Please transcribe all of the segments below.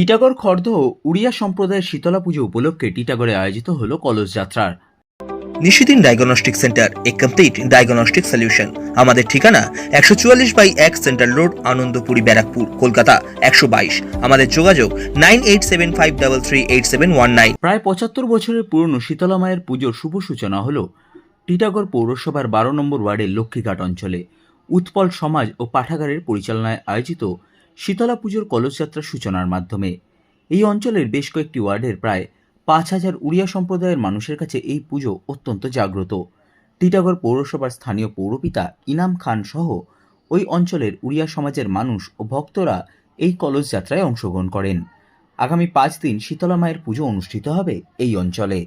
টিটাগড় খর্দ উড়িয়া সম্প্রদায়ের শীতলা পুজো উপলক্ষে টিটাগড়ে আয়োজিত হলো কলস যাত্রার। নিশিদিন ডায়াগনস্টিক সেন্টার এ কমপ্লিট ডায়াগনস্টিক সলিউশন আমাদের ঠিকানা একশো চুয়াল্লিশ বাই এক সেন্ট্রাল রোড আনন্দপুরি ব্যারাকপুর কলকাতা একশো বাইশ। আমাদের যোগাযোগ nine eight seven five double three eight seven one nine. প্রায় পঁচাত্তর বছরের পুরনো শীতলা মায়ের পুজোর শুভ সূচনা হল টিটাগড় পৌরসভার বারো নম্বর ওয়ার্ডের লক্ষ্মীঘাট অঞ্চলে। উৎপল সমাজ ও পাঠাগারের পরিচালনায় আয়োজিত শীতলা পুজোর কলসযাত্রার সূচনার মাধ্যমে। এই অঞ্চলের বেশ কয়েকটি ওয়ার্ডের প্রায় পাঁচ হাজার উড়িয়া সম্প্রদায়ের মানুষের কাছে এই পুজো অত্যন্ত জাগ্রত। টিটাগড় পৌরসভার স্থানীয় পৌরপিতা ইনাম খান সহ ওই অঞ্চলের উড়িয়া সমাজের মানুষ ও ভক্তরা এই কলস যাত্রায় অংশগ্রহণ করেন। আগামী পাঁচ দিন শীতলা মায়ের পুজো অনুষ্ঠিত হবে এই অঞ্চলে।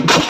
you